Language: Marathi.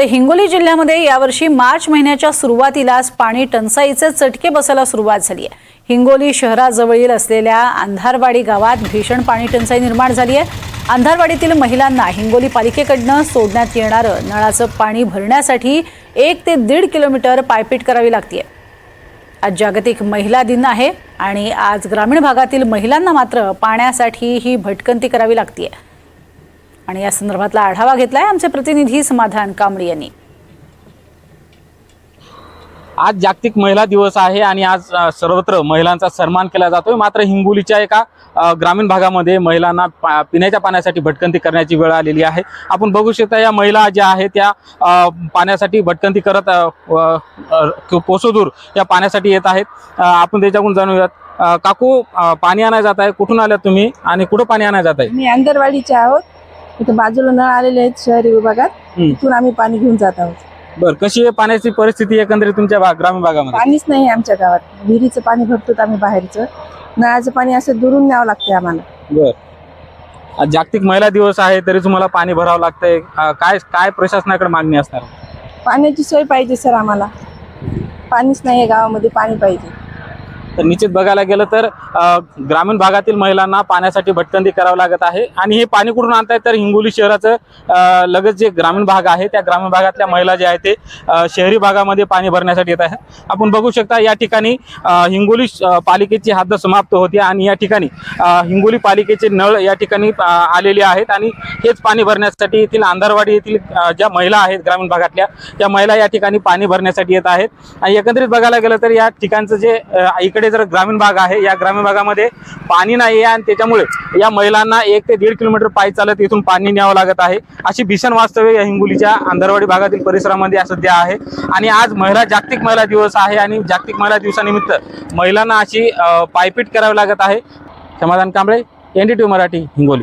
तर हिंगोली जिल्ह्यामध्ये यावर्षी मार्च महिन्याच्या सुरुवातीलाच पाणी टंचाईचे चटके बसायला सुरुवात झाली आहे. हिंगोली शहराजवळील असलेल्या अंधारवाडी गावात भीषण पाणी टंचाई निर्माण झाली आहे. अंधारवाडीतील महिलांना हिंगोली पालिकेकडनं सोडण्यात येणारं नळाचं पाणी भरण्यासाठी एक ते दीड किलोमीटर पायपीट करावी लागते आज जागतिक महिला दिन आहे आणि आज ग्रामीण भागातील महिलांना मात्र पाण्यासाठी ही भटकंती करावी लागते आणि या संदर्भातला आढावा घेतलाय आमचे प्रतिनिधी समाधान कांबळे यांनी. आज जागतिक महिला दिवस आहे आणि आज सर्वत्र महिलांचा सन्मान केला जातोय. मात्र हिंगोलीच्या एका ग्रामीण भागामध्ये महिलांना पा- पिण्याच्या पाण्यासाठी भटकंती करण्याची वेळ आलेली आहे. आपण बघू शकता या महिला ज्या आहेत त्या अ, पाण्यासाठी भटकंती करत कोसोदूर या पाण्यासाठी येत आहेत. आपण त्याच्याकडून जाणूयात. काकू पाणी आणायला जात आहे कुठून आल्या तुम्ही आणि कुठं पाणी आणायला जात आहे मी अंदरवाडीचे आहोत. इथे बाजूला नळ आलेले आहेत शहरी विभागात. तिथून आम्ही पाणी घेऊन जात आहोत. बरं कशी आहे पाण्याची परिस्थिती एकंदरीत तुमच्या भा- ग्रामीण भागामध्ये? पाणीच नाही आमच्या गावात. विहिरीचं पाणी भरतो आम्ही बाहेरचं. नळाचं पाणी असं दुरून न्यावं लागते आम्हाला. बर. आज जागतिक महिला दिवस आहे तरी तुम्हाला पाणी भरावं लागतंय. अं, काय काय प्रशासनाकडे मागणी असणार? पाण्याची सोय पाहिजे सर आम्हाला. पाणीच नाही आहे गावामध्ये पाणी पाहिजे. तर निश्चित बघायला गेलं तर ग्रामीण भागातील महिलांना पाण्यासाठी भटकंदी करावं लागत आहे. आणि हे पाणी कुठून आणताय तर हिंगोली शहराचं लगेच लगत जे ग्रामीण भाग आहे त्या ग्रामीण भागातल्या महिला ज्या आहेत ते शहरी भागामध्ये पाणी भरण्यासाठी येत आहे आपण बघू शकता या ठिकाणी हिंगोली पालिकेची हद्द समाप्त होती आणि या ठिकाणी हिंगोली पालिकेचे नळ या ठिकाणी आलेले आहेत आणि हेच पाणी भरण्यासाठी येथील अंधारवाडी येथील ज्या महिला आहेत ग्रामीण भागातल्या त्या महिला या ठिकाणी पाणी भरण्यासाठी येत आहेत. आणि एकंदरीत बघायला गेलं तर या ठिकाणचं जे इकडे जर ग्रामीण भाग आहे या ग्रामीण भागामध्ये पाणी नाही आहे आणि त्याच्यामुळे या महिलांना एक ते दीड किलोमीटर पायी चालत इथून पाणी न्यावं लागत आहे. अशी भीषण वास्तव्य या हिंगोलीच्या अंधारवाडी भागातील परिसरामध्ये सध्या आहे. आणि आज महिला जागतिक महिला दिवस आहे आणि जागतिक महिला दिवसानिमित्त महिलांना अशी पायपीट करावी लागत आहे. समाधान कांबळे एनडीटी मराठी हिंगोली.